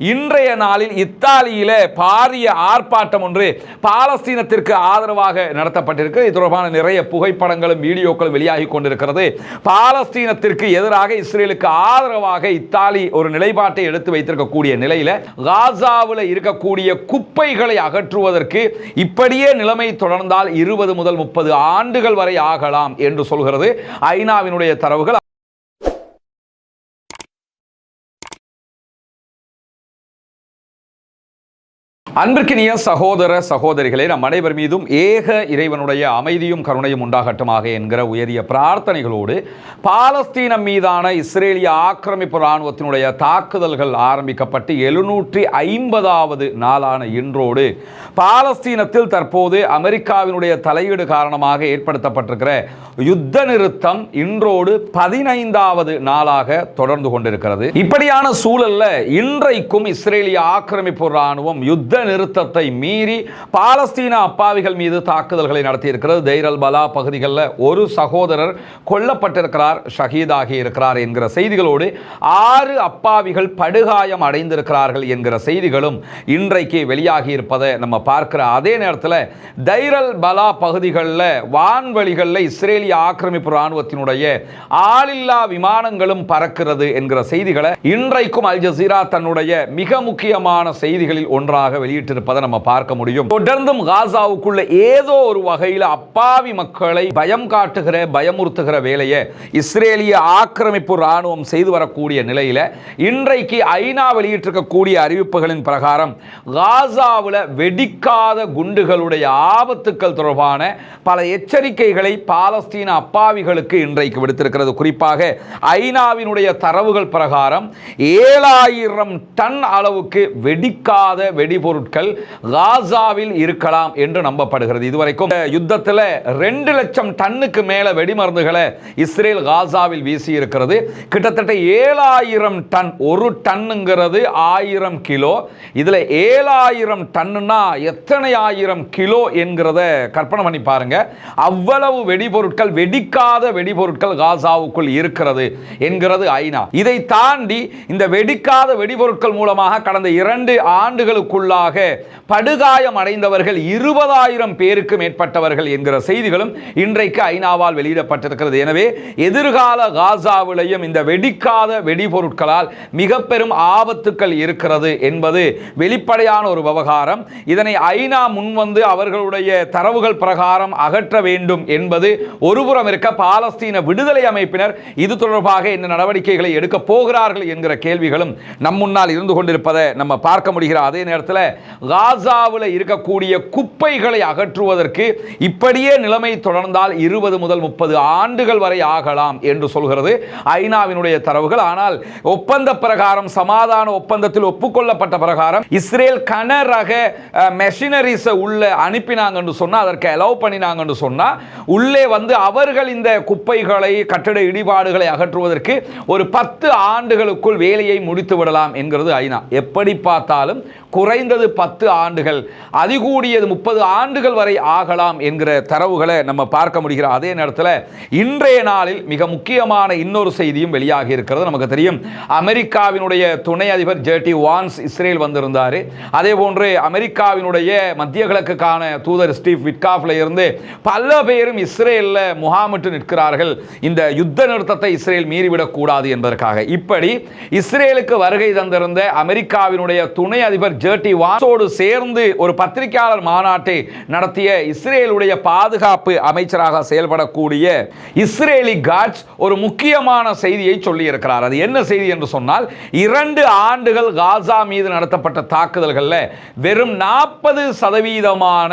இன்றைய நாளில் இத்தாலியில பாரிய ஆர்ப்பாட்டம் ஒன்று பாலஸ்தீனத்திற்கு ஆதரவாக நடத்தப்பட்டிருக்கு. இது தொடர்பான நிறைய புகைப்படங்களும் வீடியோக்களும் வெளியாகி கொண்டிருக்கிறது. பாலஸ்தீனத்திற்கு எதிராக இஸ்ரேலுக்கு ஆதரவாக இத்தாலி ஒரு நிலைப்பாட்டை எடுத்து வைத்திருக்கக்கூடிய நிலையில காசாவில் இருக்கக்கூடிய குப்பைகளை அகற்றுவதற்கு இப்படியே நிலைமை தொடர்ந்தால் இருபது முதல் முப்பது ஆண்டுகள் வரை ஆகலாம் என்று சொல்கிறது ஐநாவினுடைய தரவுகள். அன்பிற்கினிய சகோதர சகோதரிகளே நம் அனைவர் மீதும் ஏக இறைவனுடைய அமைதியும் கருணையும் உண்டாகட்டுமாக என்கிற உயரிய பிரார்த்தனைகளோடு பாலஸ்தீனம் மீதான இஸ்ரேலிய ஆக்கிரமிப்பு இராணுவத்தினுடைய தாக்குதல்கள் ஆரம்பிக்கப்பட்டு எழுநூற்றி ஐம்பதாவது நாளான இன்றோடு பாலஸ்தீனத்தில் தற்போது அமெரிக்காவினுடைய தலையீடு காரணமாக ஏற்படுத்தப்பட்டிருக்கிற யுத்த நிறுத்தம் இன்றோடு பதினைந்தாவது நாளாக தொடர்ந்து கொண்டிருக்கிறது. இப்படியான சூழல்ல இன்றைக்கும் இஸ்ரேலிய ஆக்கிரமிப்பு இராணுவம் யுத்த நிறுத்தத்தை மீறி பாலஸ்தீன அப்பாவிகள் மீது தாக்குதல்களை நடத்தியிருக்கிறது. தைரல் பலா பகுதிகளில் ஒரு சகோதரர் கொல்லப்பட்டிருக்கிறார் ஷஹீதாகி இருக்கிறார் என்கிற செய்திகளோடு ஆறு அப்பாவிகள் படுகாயம் அடைந்திருக்கிறார்கள் என்கிற செய்திகளும் இன்றைக்கு வெளியாகி இருப்பதை நம்ம பார்க்கிற அதே நேரத்தில் தைரல் பலா பகுதிகளில் வான்வெளிகளில் இஸ்ரேலிய ஆக்கிரமிப்பு இராணுவத்தினுடைய ஆளில்லா விமானங்களும் பறக்கிறது என்கிற செய்திகளை இன்றைக்கும் அல் ஜசீரா தன்னுடைய மிக முக்கியமான செய்திகளில் ஒன்றாக வெளியிட்டிருப்பதை நம்ம பார்க்க முடியும். தொடர்ந்தும் காசாவுக்குள்ள ஏதோ ஒரு வகையில் அப்பாவி மக்களை பயம் காட்டுகிற பயமுறுத்துகிற வேலையை இஸ்ரேலிய ஆக்கிரமிப்பு ராணுவம் செய்து வரக்கூடிய நிலையில் இன்றைக்கு ஐநா வெளியிட்டிருக்கக்கூடிய அறிவிப்புகளின் பிரகாரம் காசாவில் வெடிக்காத குண்டுகளுடைய ஆபத்துக்கள் தொடர்பான பல எச்சரிக்கைகளை பாலஸ்தீன அப்பாவிகளுக்கு இன்றைக்கு விடுத்திருக்கிறது. குறிப்பாக ஐநாவினுடைய தரவுகள் பிரகாரம் ஏழாயிரம் டன் அளவுக்கு வெடிக்காத வெடிபொருட்கள் பொருட்கள் காசாவில் இருக்கலாம் என்று நம்பப்படுகிறது. இதுவரைக்கும் யுத்தத்தில் ரெண்டு லட்சம் டன்னுக்கு மேல வெடிமருந்துகளை இஸ்ரேல் காசாவில் வீசி இருக்கிறது. கிட்டத்தட்ட ஏழாயிரம் டன் ஒரு டன்னுங்கிறது ஆயிரம் கிலோ. இதில் ஏழாயிரம் டன்னுனா எத்தனை ஆயிரம் கிலோ என்கிறத கற்பனை பண்ணி பாருங்க. அவ்வளவு வெடிபொருட்கள் வெடிக்காத வெடிபொருட்கள் காசாவுக்குள் இருக்கிறது என்கிறது ஐநா. இதை தாண்டி இந்த வெடிக்காத வெடிபொருட்கள் மூலமாக கடந்த இரண்டு ஆண்டுகளுக்குள்ளாக படுகாயம் அடைந்தவர்கள் இருபதாயிரம் பேருக்கு மேற்பட்டவர்கள் என்கிற செய்திகளும் இன்றைக்கு ஐநாவால் வெளியிடப்பட்டிருக்கிறது. எனவே எதிர்கால காசாவிலையும் இந்த வெடிக்காத வெடிபொருட்களால் மிக பெரும் ஆபத்துக்கள் இருக்கிறது என்பது வெளிப்படையான ஒரு விவகாரம். இதனை ஐநா முன்வந்து அவர்களுடைய தரவுகள் பிரகாரம் அகற்ற வேண்டும் என்பது ஒருபுறம் இருக்க பாலஸ்தீன விடுதலை அமைப்பினர் இது தொடர்பாக என்ன நடவடிக்கைகளை எடுக்க போகிறார்கள் என்கிற கேள்விகளும் நம் முன்னால் இருந்து கொண்டிருப்பதை நம்ம பார்க்க முடிகிற அதே நேரத்தில் காசாவில் இருக்கக்கூடிய குப்பைகளை அகற்றுவதற்கு இப்படியே நிலைமை தொடர்ந்தால் இருபது முதல் முப்பது ஆண்டுகள் வரை ஆகலாம் என்று சொல்கிறது ஐநாவினுடைய தரவுகள். ஆனால் ஒப்பந்த பிரகாரம் சமாதான ஒப்பந்தத்தில் ஒப்புக்கொள்ளப்பட்ட பிரகாரம் இஸ்ரேல் கனரக மெஷினரிஸை உள்ள அனுப்பினாங்கன்னு சொன்னால் அதற்கு அலோவ் பண்ணினாங்கன்னு சொன்னால் உள்ளே வந்து அவர்கள் இந்த குப்பைகளை கட்டட இடிபாடுகளை அகற்றுவதற்கு ஒரு பத்து ஆண்டுகளுக்குள் வேலையை முடித்து விடலாம் என்கிறது ஐநா. எப்படி பார்த்தாலும் குறைந்தது பத்து ஆண்டுகள் அதிகூடியது முப்பது ஆண்டுகள் வரை ஆகலாம் என்கிற தரவுகளை நம்ம பார்க்க முடிகிற அதே நேரத்தில் இன்றைய நாளில் மிக முக்கியமான இன்னொரு செய்தியும் வெளியாகி இருக்கிறது. நமக்கு தெரியும் அமெரிக்காவினுடைய துணை அதிபர் ஜேடி வான்ஸ் இஸ்ரேல் வந்திருந்தார். அதே போன்று அமெரிக்காவினுடைய மத்திய கிழக்குக்கான தூதர் ஸ்டீவ் விட்காஃப்ல இருந்து பல பேரும் இஸ்ரேலில் முகாமிட்டு நிற்கிறார்கள். இந்த யுத்த நிறுத்தத்தை இஸ்ரேல் மீறிவிடக்கூடாது என்பதற்காக. இப்படி இஸ்ரேலுக்கு வருகை தந்திருந்த அமெரிக்காவினுடைய துணை அதிபர் ஜேர்டி வாசோடு சேர்ந்து ஒரு பத்திரிகையாளர் மாநாட்டை நடத்திய இஸ்ரேலுடைய பாதுகாப்பு அமைச்சராக செயல்படக்கூடிய இஸ்ரேலி காட்ஸ் ஒரு முக்கியமான செய்தியை சொல்லியிருக்கிறார். அது என்ன செய்தி என்று சொன்னால் இரண்டு ஆண்டுகள் காசா மீது நடத்தப்பட்ட தாக்குதல்களில் வெறும் நாற்பது சதவீதமான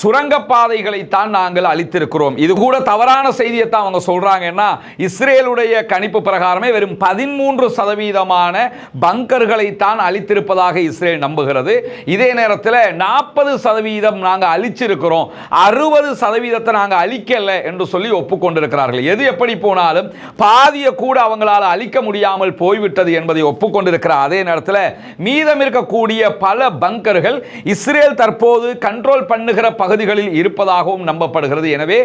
சுரங்கப்பாதைகளை தான் நாங்கள் அளித்திருக்கிறோம். இது கூட தவறான செய்தியை தான் அவங்க சொல்றாங்கன்னா இஸ்ரேலுடைய கணிப்பு பிரகாரமே வெறும் பதிமூன்று சதவீதமான பங்கர்களை தான் அளித்திருப்பதாக இஸ்ரேல் நம்புகிறது இதே நேரத்தில் நாற்பது சதவீதம் நாங்கள் அழிச்சிருக்கிறோம். அறுபது சதவீதத்தை நாங்கள் அழிக்கலை என்று சொல்லி ஒப்புக்கொண்டிருக்கிறார்கள். எது எப்படி போனாலும் பாதியை கூட அவங்களால் அழிக்க முடியாமல் போய்விட்டது என்பதை ஒப்புக்கொண்டிருக்கிற அதே நேரத்தில் மீதம் இருக்கக்கூடிய பல பங்கர்கள் இஸ்ரேல் தற்போது கண்ட்ரோல் பண்ணுகிற பகுதிகளில் இருப்பதாகவும் நம்பப்படுகிறது. எனவே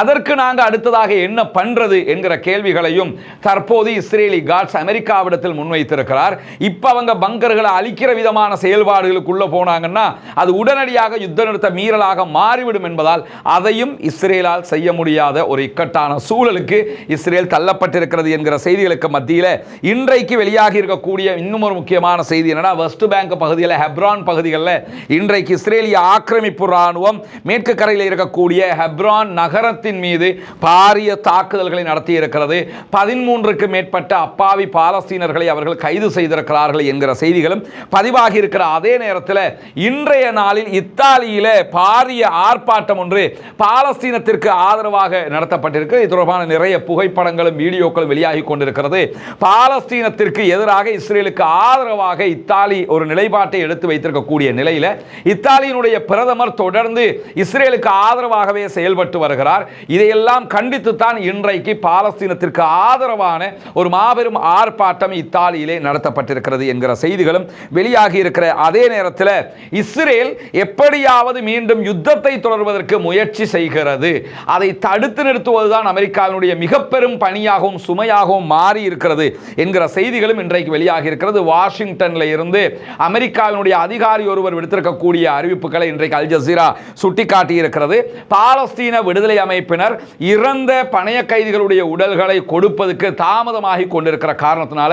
அதற்கு நாங்கள் அடுத்ததாக என்ன பண்றது என்கிற கேள்விகளையும் தற்போது இஸ்ரேலி காட்ஸ் அமெரிக்காவிடத்தில் முன்வைத்திருக்கிறார். இப்ப அவங்க பங்கர்களை அழிக்கிற விதமான செயல் செயல்பாடுகளுக்குள்ள போனாங்கன்னா அது உடனடியாக யுத்த நிறுத்த மீறலாக மாறிவிடும் என்பதால் அதையும் இஸ்ரேலால் செய்ய முடியாத ஒரு இக்கட்டான சூழலுக்கு இஸ்ரேல் தள்ளப்பட்டிருக்கிறது என்கிற செய்திகளுக்கு மத்தியில் இன்றைக்கு வெளியாகி இருக்கக்கூடிய இன்னும் ஒரு முக்கியமான செய்தி என்னன்னா வெஸ்ட் பேங்க் பகுதியில் ஹெப்ரான் பகுதிகளில் இன்றைக்கு இஸ்ரேலிய ஆக்கிரமிப்பு ராணுவம் மேற்கு கரையில் இருக்கக்கூடிய ஹெப்ரான் நகரத்தின் மீது பாரிய தாக்குதல்களை நடத்தி இருக்கிறது பதிமூன்றுக்கு மேற்பட்ட அப்பாவி பாலஸ்தீனர்களை அவர்கள் கைது செய்திருக்கிறார்கள் என்கிற செய்திகளும் பதிவாகி இருக்கிற அதே நேரத்தில் இன்றைய நாளில் இத்தாலியில் பாரிய ஆர்ப்பாட்டம் ஒன்று பாலஸ்தீனத்திற்கு ஆதரவாக நடத்தப்பட்டிருக்கு. இது தொடர்பான நிறைய புகைப்படங்களும் வீடியோக்களும் வெளியாகி கொண்டிருக்கிறது. பாலஸ்தீனத்திற்கு எதிராக இஸ்ரேலுக்கு ஆதரவாக இத்தாலி ஒரு நிலைப்பாட்டை எடுத்து வைத்திருக்கக்கூடிய நிலையில் இத்தாலியினுடைய பிரதமர் தொடர்ந்து இஸ்ரேலுக்கு ஆதரவாகவே செயல்பட்டு வருகிறார். இதையெல்லாம் கண்டித்து தான் இன்றைக்கு பாலஸ்தீனத்திற்கு ஆதரவான ஒரு மாபெரும் ஆர்ப்பாட்டம் இத்தாலியிலே நடத்தப்பட்டிருக்கிறது என்கிற செய்திகளும் வெளியாகி இருக்கிற அதே நேரத்தில் இஸ்ரேல் எப்படியாவது மீண்டும் யுத்தத்தை தொடர்வதற்கு முயற்சி செய்கிறது. அதை தடுத்து நிறுத்துவதுதான் அமெரிக்காவினுடைய மிக பெரும் பணியாகவும் சுமையாகவும் மாறி இருக்கிறது என்கிற செய்திகளும் இன்றைக்கு வெளியாகி இருக்கிறது. வாஷிங்டன்ல இருந்து அமெரிக்காவினுடைய அதிகாரி ஒருவர் விடுத்திருக்கக்கூடிய அறிவிப்புகளை இன்றைக்கு அல் ஜசீரா சுட்டிக்காட்டி இருக்கிறது பாலஸ்தீன விடுதலை அமைப்பினர் இறந்த பணைய கைதிகளுடைய உடல்களை கொடுப்பதற்கு தாமதமாகி கொண்டிருக்கிற காரணத்தினால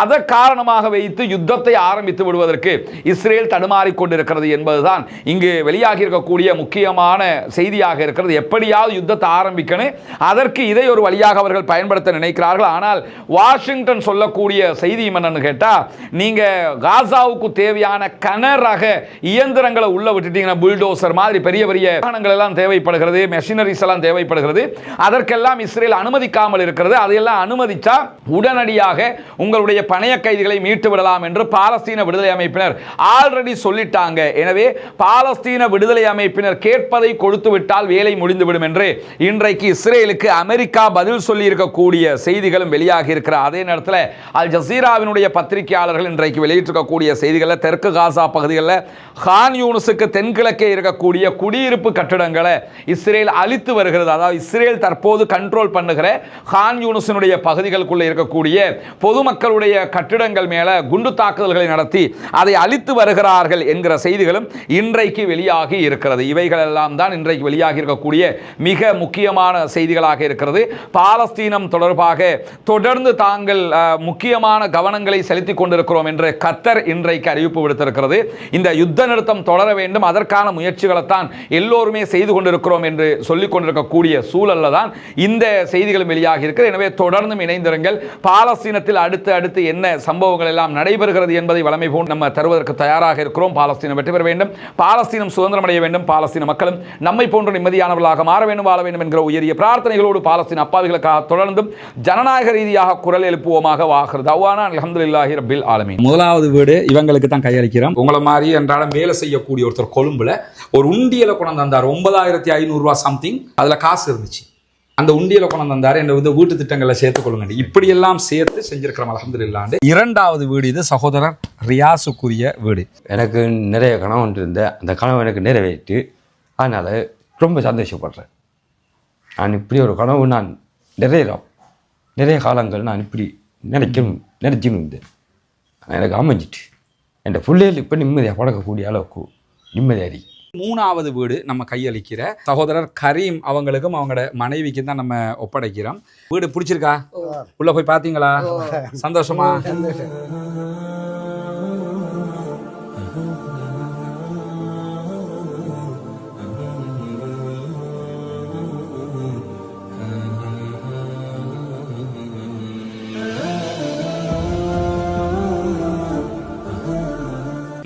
அதை காரணமாக வைத்து யுத்தத்தை ஆரம்பித்து விடுவதற்கு இஸ்ரேல் தடுமாறிக்கொண்டிருக்கிறது என்பதுதான் இங்கு வெளியாகி இருக்கக்கூடிய முக்கியமான செய்தியாக இருக்கிறது. எப்படியாவது யுத்தத்தை ஆரம்பிக்கணும். அதற்கு இதை ஒரு வழியாக அவர்கள் பயன்படுத்த நினைக்கிறார்கள். ஆனால் வாஷிங்டன் சொல்லக்கூடிய செய்தி என்னன்னு கேட்டால் நீங்கள் காசாவுக்கு தேவையான கனரக இயந்திரங்களை உள்ள விட்டுட்டீங்கன்னா புல்டோசர் மாதிரி பெரிய பெரிய வாகனங்கள் எல்லாம் தேவைப்படுகிறது மெஷினரிஸ் எல்லாம் தேவைப்படுகிறது. அதற்கெல்லாம் இஸ்ரேல் அனுமதிக்காமல் இருக்கிறது. அதையெல்லாம் அனுமதிச்சா உடனடியாக உங்களுடைய பணைய கைதிகளை மீட்டு விடலாம் என்று பாலஸ்தீன விடுதலை அமைப்பினர் ஆல்ரெடி சொல்லிட்டாங்க. எனவே பாலஸ்தீன விடுதலை அமைப்பினர் கேட்பதை கொடுத்து விட்டால் வேலை முடிந்துவிடும் என்று இன்றைக்கு இஸ்ரேலுக்கு அமெரிக்கா பதில் சொல்லி இருக்கக்கூடிய செய்திகளும் வெளியாகி இருக்கிற அதே நேரத்தில் அல் ஜசீராவினுடைய பத்திரிகையாளர்கள் இன்றைக்கு வெளியிட்டிருக்கக்கூடிய செய்திகளில் தெற்கு காசா பகுதிகளில் ஹான் யூனுஸுக்கு தென்கிழக்கே இருக்கக்கூடிய குடியிருப்பு கட்டிடங்களை இஸ்ரேல் அழித்து வருகிறது. அதாவது இஸ்ரேல் தற்போது கண்ட்ரோல் பண்ணுகிற ஹான் யூனுஸினுடைய பகுதிகளுக்குள்ளே இருக்கக்கூடிய பொதுமக்களுடைய கட்டிடங்கள் மேலே குண்டு தாக்குதல்களை நடத்தி அதை அழித்து வருகிறார்கள் என்கிற செய்திகளும் இன்றைக்கு வெளியாகி இருக்கிறது. இவைகள் எல்லாம் தான் இன்றைக்கு வெளியாகி இருக்கக்கூடிய மிக முக்கியமான செய்திகளாக இருக்கிறது. பாலஸ்தீனம் தொடர்பாக தொடர்ந்து தாங்கள் முக்கியமான கவனங்களை செலுத்திக் கொண்டிருக்கிறோம் என்று கத்தர் இன்றைக்கு அறிவிப்பு விடுத்திருக்கிறது. இந்த யுத்த நிறுத்தம் தொடர வேண்டும். அதற்கான முயற்சிகளைத்தான் எல்லோருமே செய்து கொண்டிருக்கிறோம் என்று சொல்லிக் கொண்டிருக்கக்கூடிய சூழல்ல தான் இந்த செய்திகளும் வெளியாகி இருக்கிறது எனவே தொடர்ந்தும் இணைந்திருங்கள். பாலஸ்தீனத்தில் அடுத்து அடுத்து என்ன சம்பவங்கள் எல்லாம் நடைபெறுகிறது என்பதை வளமை போன்று நம்ம தருவதற்கு தயாராக இருக்கிறோம். பாலஸ்தீனம் வெற்றி பெற வேண்டும். பாலஸ்தீனம் சுதந்திரம் அடைய வேண்டும். பாலஸ்தீன மக்களும் நம்மை போன்ற நிம்மதியானவர்களாக மாற வேண்டும் வாழ வேண்டும் என்கிற உயரிய பிரார்த்தனைகளோடு பாலஸ்தீன அப்பாவிகளுக்காக தொடர்ந்தும் ஜனநாயக ரீதியாக குரல் எழுப்புவோமாக வாகிறது அவ்வானா அல்ஹம்துலில்லாஹி ரப்பில் ஆலமீன். முதலாவது வீடு இவங்களுக்கு தான் கையளிக்கிறோம். உங்களை மாதிரி அன்றாடம் வேலை செய்யக்கூடிய ஒருத்தர் கொழும்புல ஒரு உண்டியலை கொண்டு வந்தார். ஒன்பதாயிரத்தி ஐநூறுரூவா சம்திங் அதில் காசு இருந்துச்சு. அந்த உண்டியலை கொண்டு வந்தாரு இந்த வந்து வீட்டு திட்டங்களை சேர்த்து கொள்ளுங்க இப்படியெல்லாம் சேர்த்து செஞ்சிருக்கிறோம் அலமதுல்லாண்டு இரண்டாவது வீடு இது சகோதரர் ரியாசுக்குரிய வீடு. எனக்கு நிறைய கனவு இருந்த அந்த கனவு எனக்கு நிறைவேற்று அதனால் ரொம்ப சந்தோஷப்படுறேன். நான் இப்படி ஒரு கனவு நான் நிறைய நிறைய காலங்கள் நான் இப்படி நினைக்கணும் நினைச்சுன்னு இருந்தேன். எனக்கு அமைஞ்சிட்டு. என் பிள்ளைகள் இப்போ நிம்மதியாக பழக்கக்கூடிய அளவுக்கு நிம்மதியாக இருக்கு. மூணாவது வீடு நம்ம கையளிக்கிற சகோதரர் கரீம் அவங்களுக்கும் அவங்களோட மனைவிக்கும் தான் நம்ம ஒப்படைக்கிறோம். வீடு பிடிச்சிருக்கா? உள்ள போய் பாத்தீங்களா சந்தோஷமா.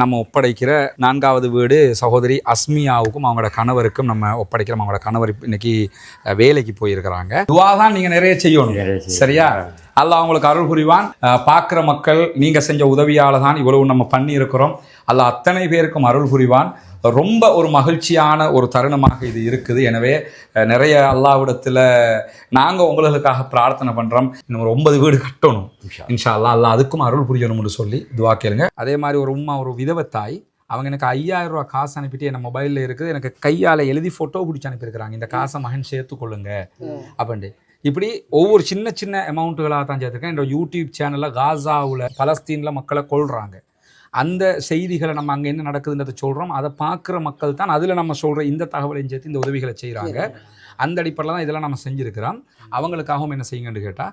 நம்ம ஒப்படைக்கிற நான்காவது வீடு சகோதரி அஸ்மியாவுக்கும் அவங்களோட கணவருக்கும் நம்ம ஒப்படைக்கிறோம். அவங்களோட கணவர் இன்னைக்கு வேலைக்கு போயிருக்கிறாங்க. துவா தான் நீங்க நிறைய செய்யணும். சரியா? அல்லாஹ் உங்களுக்கு அருள் புரிவான். பார்க்கிற மக்கள் நீங்க செஞ்ச உதவியால தான் இவ்வளவு நம்ம பண்ணி இருக்கிறோம் அல்லாஹ் அத்தனை பேருக்கும் அருள் புரிவான். ரொம்ப ஒரு மகிழ்ச்சியான ஒரு தருணமாக இது இருக்குது. எனவே நிறைய அல்லாவிடத்தில் நாங்கள் உங்களுக்காக பிரார்த்தனை பண்ணுறோம் இன்னும் ஒரு ஒன்பது வீடு கட்டணும். இன்ஷா அல்லாஹ். அல்லாஹ் அதுக்கும் அருள் புரியணும்னு சொல்லி துவா கேளுங்க. அதே மாதிரி ஒரு உம்மா ஒரு விதவத்தாய் அவங்க எனக்கு ஐயாயிரம் ரூபா காசு அனுப்பிட்டு என் மொபைலில் இருக்குது. எனக்கு கையால் எழுதி ஃபோட்டோ பிடிச்சி அனுப்பியிருக்கிறாங்க. இந்த காசை மகன் சேர்த்துக்கொள்ளுங்க. அப்படின்ட்டு இப்படி ஒவ்வொரு சின்ன சின்ன அமௌண்ட்டுகளாக தான் சேர்த்துருக்கேன். என்னோட யூடியூப் சேனலில் காசாவில் பலஸ்தீனில் மக்களை கொள்றாங்க அந்த செய்திகளை நம்ம அங்கே என்ன நடக்குதுன்றதை சொல்கிறோம் அதை பார்க்குற மக்கள் தான் அதில் நம்ம சொல்கிற இந்த தகவலையும் சேர்த்து இந்த உதவிகளை செய்கிறாங்க அந்த அடிப்படையில் தான் இதெல்லாம் நம்ம செஞ்சுருக்கிறோம். அவங்களுக்காகவும் என்ன செய்யுங்கன்னு கேட்டால்